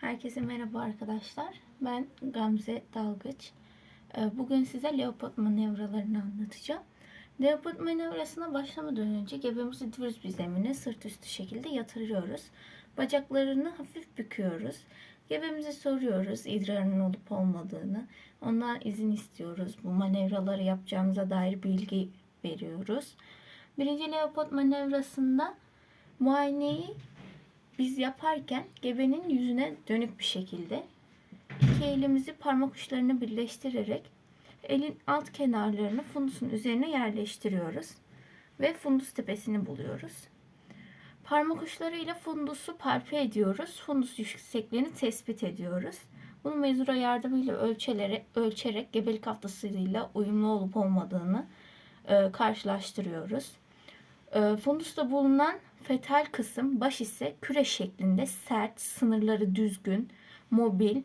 Herkese merhaba arkadaşlar. Ben Gamze Dalgıç. Ee, Bugün size Leopard manevralarını anlatacağım. Leopard manevrasına başlamadan önce gebemizi düz bir zemine sırt üstü şekilde yatırıyoruz. Bacaklarını hafif büküyoruz. Gebemize soruyoruz idrarının olup olmadığını. Ondan izin istiyoruz. Bu manevraları yapacağımıza dair bilgi veriyoruz. Birinci Leopard manevrasında muayeneyi biz yaparken gebenin yüzüne dönük bir şekilde iki elimizi parmak uçlarını birleştirerek elin alt kenarlarını fundusun üzerine yerleştiriyoruz ve fundus tepesini buluyoruz. Parmak uçlarıyla fundusu palpe ediyoruz. Fundus yüksekliğini tespit ediyoruz. Bunu mezura yardımıyla ölçerek, ölçerek gebelik haftasıyla uyumlu olup olmadığını e, karşılaştırıyoruz. E, fundusta bulunan fetal kısım baş ise küre şeklinde sert, sınırları düzgün, mobil,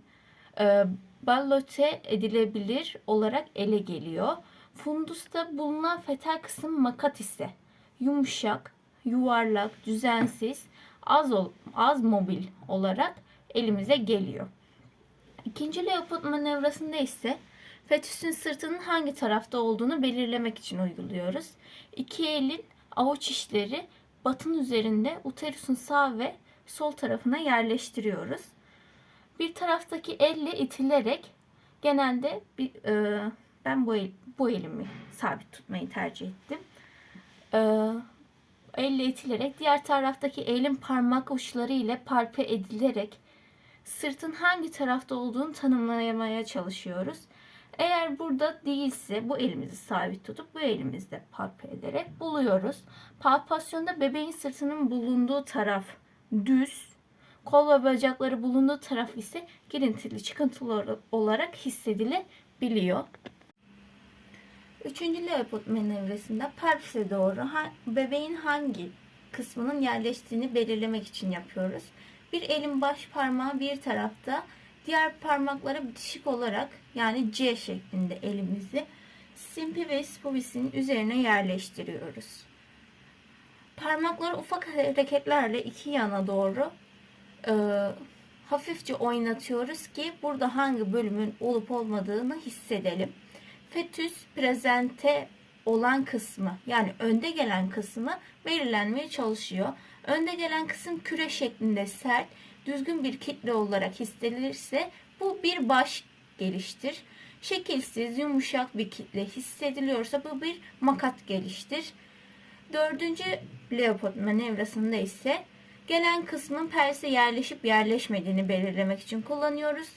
e, ballote edilebilir olarak ele geliyor. Fundusta bulunan fetal kısım makat ise yumuşak, yuvarlak, düzensiz, az ol- az mobil olarak elimize geliyor. İkinci Leopold manevrasında ise fetüsün sırtının hangi tarafta olduğunu belirlemek için uyguluyoruz. İki elin avuç içleri batın üzerinde uterusun sağ ve sol tarafına yerleştiriyoruz. Bir taraftaki elle itilerek genelde bir, e, ben bu, el, bu elimi sabit tutmayı tercih ettim. E, elle itilerek diğer taraftaki elin parmak uçları ile palpe edilerek sırtın hangi tarafta olduğunu tanımlamaya çalışıyoruz. Eğer burada değilse bu elimizi sabit tutup bu elimizde palpe ederek buluyoruz. Palpasyonda bebeğin sırtının bulunduğu taraf düz, kol ve bacakları bulunduğu taraf ise girintili çıkıntılı olarak hissedilebiliyor. Üçüncü Leopold manevresinde pelvise doğru ha- bebeğin hangi kısmının yerleştiğini belirlemek için yapıyoruz. Bir elin baş parmağı bir tarafta, diğer parmaklara bitişik olarak yani C şeklinde elimizi simpi ve spuvisinin üzerine yerleştiriyoruz. Parmakları ufak hareketlerle iki yana doğru e, hafifçe oynatıyoruz ki burada hangi bölümün olup olmadığını hissedelim. Fetüs prezente olan kısmı yani önde gelen kısmı belirlenmeye çalışıyor. Önde gelen kısım küre şeklinde sert, düzgün bir kitle olarak hissedilirse bu bir baş geliştir. Şekilsiz, yumuşak bir kitle hissediliyorsa bu bir makat geliştir. Dördüncü Leopold manevrasında ise gelen kısmın pelse yerleşip yerleşmediğini belirlemek için kullanıyoruz.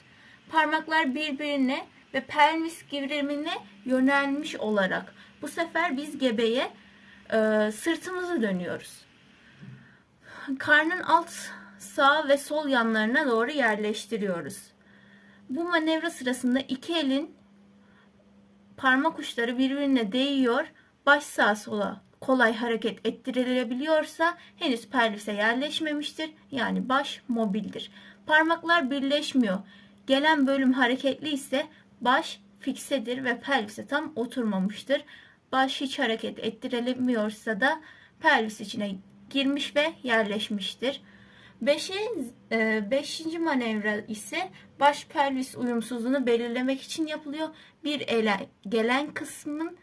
Parmaklar birbirine ve pelvis gevrimine yönelmiş olarak bu sefer biz gebeye e, sırtımızı dönüyoruz. Karnın alt sağ ve sol yanlarına doğru yerleştiriyoruz. Bu manevra sırasında iki elin parmak uçları birbirine değiyor. Baş sağa sola kolay hareket ettirilebiliyorsa henüz pelvise yerleşmemiştir. Yani baş mobildir. Parmaklar birleşmiyor. Gelen bölüm hareketli ise baş fiksedir ve pelvise tam oturmamıştır. Baş hiç hareket ettirilemiyorsa da pelvis içine girmiş ve yerleşmiştir. E, beşinci manevra ise baş pelvis uyumsuzluğunu belirlemek için yapılıyor. Bir ele gelen kısmın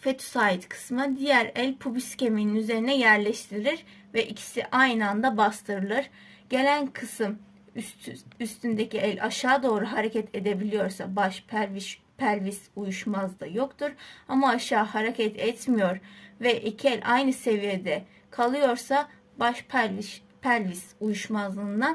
fetüse ait kısmı diğer el pubis kemiğinin üzerine yerleştirilir ve ikisi aynı anda bastırılır. Gelen kısım üst, üstündeki el aşağı doğru hareket edebiliyorsa baş pelvis pelvis uyuşmaz da yoktur. Ama aşağı hareket etmiyor ve iki el aynı seviyede kalıyorsa baş pelvis pelvis uyuşmazlığından